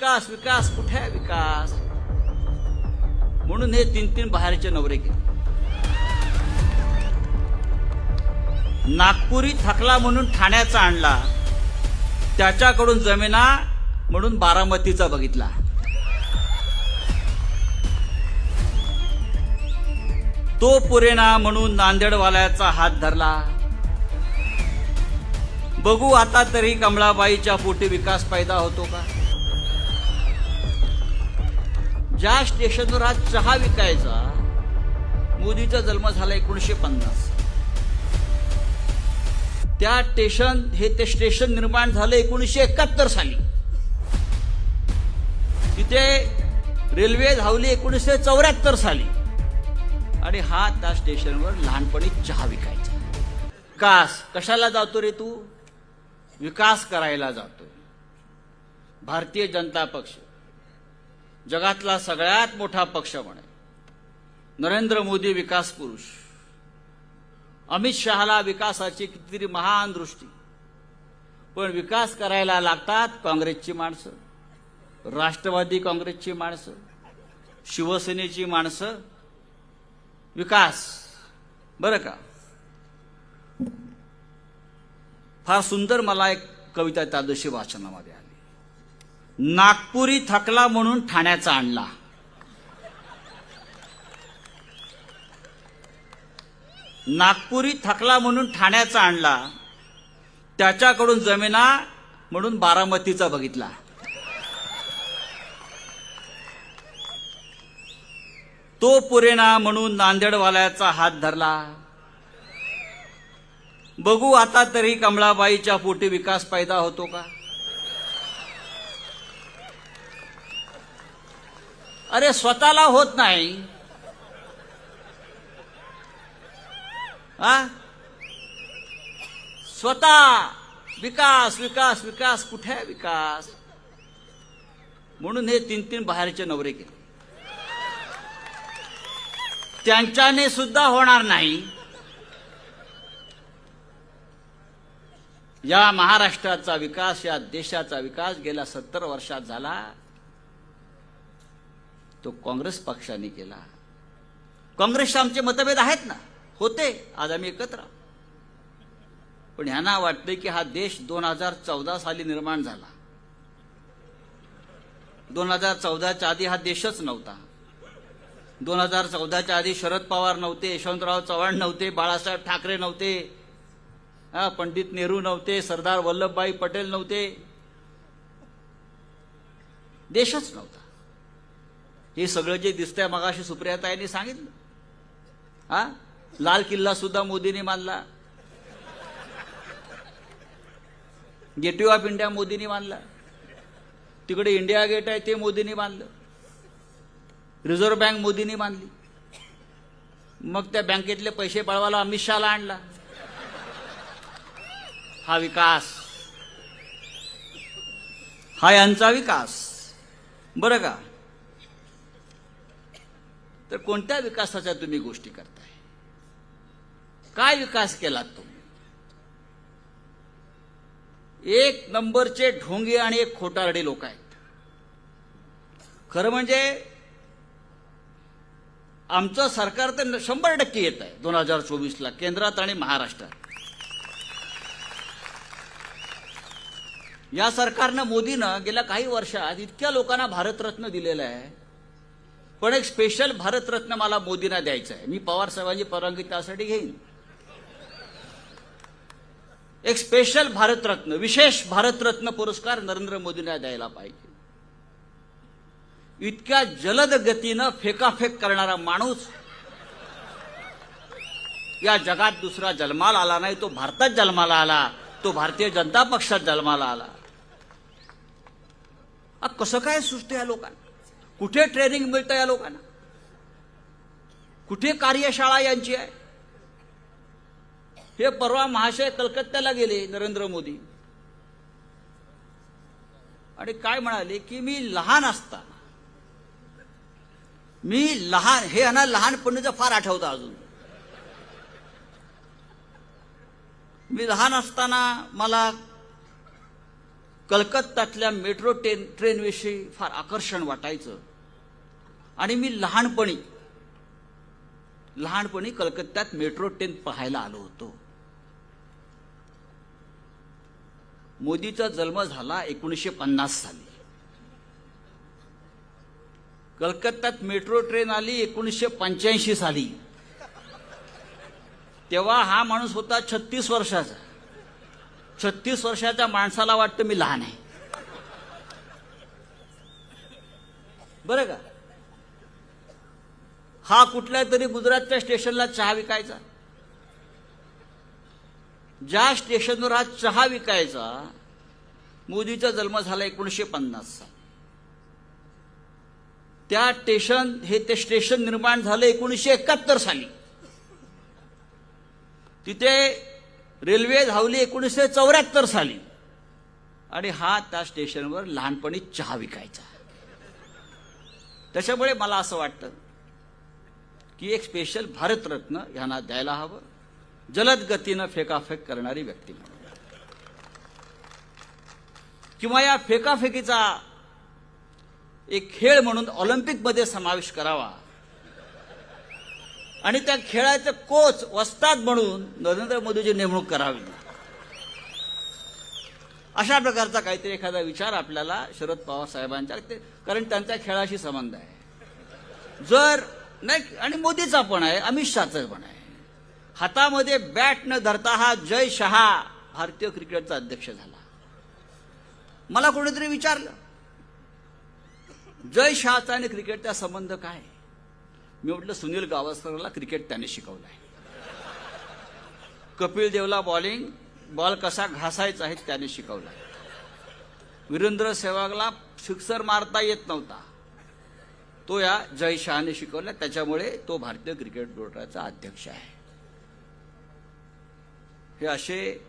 विकास विकास कुठे आहे विकास? म्हणून हे तीन तीन बाहेरचे नवरे केले. नागपुरी थकला म्हणून ठाण्याचा आणला. त्याच्याकडून जमिना म्हणून बारामतीचा बघितला. तो पुरेना म्हणून नांदेडवाल्याचा हात धरला. बघू आता तरी कमळाबाईच्या पोटी विकास पैदा होतो का? ज्या स्टेशनवर आज चहा विकायचा मोदीचा जन्म झाला एकोणीसशे पन्नास. त्या स्टेशन हे ते स्टेशन निर्माण झालं एकोणीसशे एकाहत्तर साली. तिथे रेल्वे धावली एकोणीसशे चौऱ्याहत्तर साली. आणि हा त्या स्टेशनवर लहानपणी चहा विकायचा. विकास कशाला जातो रे तू? विकास करायला जातोय. भारतीय जनता पक्ष. जगातला सगळ्यात मोठा पक्ष म्हणे. नरेंद्र मोदी विकास पुरुष. अमित शहाला विकासाची कितीतरी महान दृष्टी. पण विकास करायला लागतात काँग्रेसची माणसं राष्ट्रवादी काँग्रेसची माणसं शिवसेनेची माणसं. विकास. बरं का? फार सुंदर मला एक कविता त्या दिवशी वाचनामध्ये नागपुरी थकला म्हणून ठाण्याचा आणला. नागपुरी थकला म्हणून ठाण्याचा आणला. त्याच्याकडून जमिना म्हणून बारामतीचा बघितला. तो पुरेना म्हणून नांदेडवाल्याचा हात धरला. बघू आता तरी कमळाबाईच्या पोटी विकास पैदा होतो का? अरे स्वतःला होत नाही. हा? स्वतः विकास विकास विकास कुठे आहे विकास? म्हणून हे तीन तीन बाहेरचे नवरे केले. त्यांच्याने सुद्धा होणार नाही. या महाराष्ट्राचा विकास या देशाचा विकास गेल्या सत्तर वर्षात झाला. तो काँग्रेस पक्षाने केला. काँग्रेसचे आमचे मतभेद आहेत ना? होते आज आम्ही एकत्र. आहोत. पण ह्यांना वाटते की हा देश दोन हजार चौदा साली निर्माण झाला. दोन हजार चौदाच्या आधी हा देशच नव्हता. दोन हजार चौदाच्या आधी शरद पवार नव्हते यशवंतराव चव्हाण नव्हते बाळासाहेब ठाकरे नव्हते. हा पंडित नेहरू नव्हते सरदार वल्लभभाई पटेल नव्हते. देशच नव्हता. हे सगळं जे दिसतंय मगाशी सुप्रियाताईंनी सांगितलं. हा? लाल किल्ला सुद्धा मोदींनी मानला. गेटवे ऑफ इंडिया मोदींनी मानला. तिकडे इंडिया गेट आहे ते मोदींनी मानलं. रिझर्व्ह बँक मोदींनी मानली. मग त्या बँकेतले पैसे पळवायला अमित शहाला आणला. हा विकास. हा यांचा विकास. बरं का? तर कोणत्या विकासाच्या तुम्ही गोष्टी करताय? काय विकास केलात तुम्ही? एक नंबरचे ढोंगे आणि एक खोटारडे लोक आहेत. खरं म्हणजे आमचं सरकार तर शंभर टक्के येत आहे दोन हजार चोवीसला केंद्रात आणि महाराष्ट्रात. या सरकारनं मोदीनं गेल्या काही वर्षात इतक्या लोकांना भारतरत्न दिलेलं आहे. पण एक स्पेशल भारतरत्न मला मोदींना द्यायचं आहे. मी पवार साहेबांची परवानगी त्यासाठी घेईन. एक स्पेशल भारतरत्न विशेष भारतरत्न पुरस्कार नरेंद्र मोदींना द्यायला पाहिजे. इतक्या जलद गतीनं फेकाफेक करणारा माणूस या जगात दुसरा जन्माला आला नाही तो भारतात जन्माला आला तो भारतीय जनता पक्षात जन्माला आला. कसं काय सुचतं या लोकांना? कुठे ट्रेनिंग मिळतं या लोकांना? कुठे कार्यशाळा यांची आहे? हे परवा महाशय कलकत्त्याला गेले नरेंद्र मोदी. आणि काय म्हणाले की मी लहान असताना मी लहान हे यांना लहानपणीचं फार आठवतं अजून. मी लहान असताना मला कलकत्त्यातल्या मेट्रो ट्रेन ट्रेनविषयी फार आकर्षण वाटायचं. आणि मी लहानपणी लहानपणी कलकत्त्यात मेट्रो ट्रेन पाहायला आलो होतो. मोदीचा जन्म झाला एकोणीसशे पन्नास साली. कलकत्त्यात मेट्रो ट्रेन आली एकोणीसशे पंच्याऐंशी साली. तेव्हा हा माणूस होता छत्तीस वर्षाचा. छत्तीस वर्षाच्या माणसाला वाटतं मी लहान आहे. बरं का? हा कुठल्या तरी गुजरातच्या स्टेशनला चहा विकायचा? ज्या स्टेशनवर हा चहा विकायचा मोदीचा जन्म झाला एकोणीसशे पन्नास साली. त्या स्टेशन हे ते स्टेशन निर्माण झालं एकोणीसशे एकाहत्तर साली. तिथे रेल्वे धावली एकोणीसशे चौऱ्याहत्तर साली. आणि हा त्या स्टेशनवर लहानपणी चहा विकायचा. त्याच्यामुळे मला असं वाटतं की एक स्पेशल भारतरत्न ह्यांना द्यायला हवं. जलद गतीनं फेकाफेक करणारी व्यक्ती म्हणून. किंवा या फेकाफेकीचा एक खेळ म्हणून ऑलिम्पिकमध्ये समावेश करावा. आणि त्या खेळाचं कोच वस्ताद म्हणून नरेंद्र मोदीची नेमणूक करावी. अशा प्रकारचा काहीतरी एखादा विचार आपल्याला शरद पवार साहेबांच्या कारण त्यांच्या खेळाशी संबंध आहे. जर नाही आणि मोदीचा पण आहे अमित शहाचा पण आहे. हातामध्ये बॅट न धरता हा जय शहा भारतीय क्रिकेटचा अध्यक्ष झाला. मला कोणीतरी विचारलं जय शहाचा आणि क्रिकेटचा संबंध काय? मी म्हटलं सुनील गावस्करला क्रिकेट त्याने शिकवलं आहे कपिल देवला बॉलिंग बॉल कसा घासायचा आहे त्याने शिकवला वीरेंद्र सेवागला सिक्सर मारता येत नव्हता. तो या जय शहाने शिकवला त्याच्यामुळे तो भारतीय क्रिकेट बोर्डाचा अध्यक्ष आहे. हे असे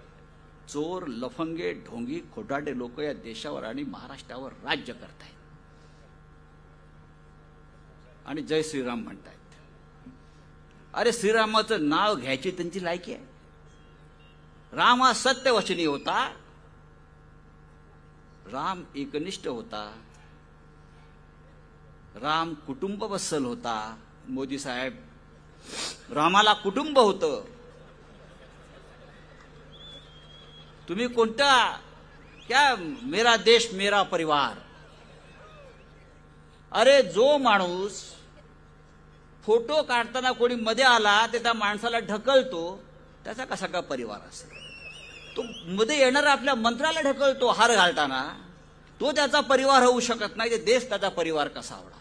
चोर लफंगे ढोंगी खोटाटे लोक या देशावर आणि महाराष्ट्रावर राज्य करतायत. आणि जय श्रीराम म्हणतायत. अरे श्रीरामाचं नाव घ्यायची त्यांची लायकी आहे. राम हा सत्यवचनी होता. राम एकनिष्ठ होता. राम कुटुंब बसल होता. मोदी साहेब रामाला कुटुंब होतं. तुम्ही कोणत्या क्या मेरा देश मेरा परिवार? अरे जो माणूस फोटो काढताना कोणी मध्ये आला ते त्या माणसाला ढकलतो त्याचा कसा का परिवार असेल? तो मध्ये येणारा आपल्या मंत्राला ढकलतो हार घालताना तो त्याचा परिवार होऊ शकत नाही ते देश त्याचा परिवार कसा आवडा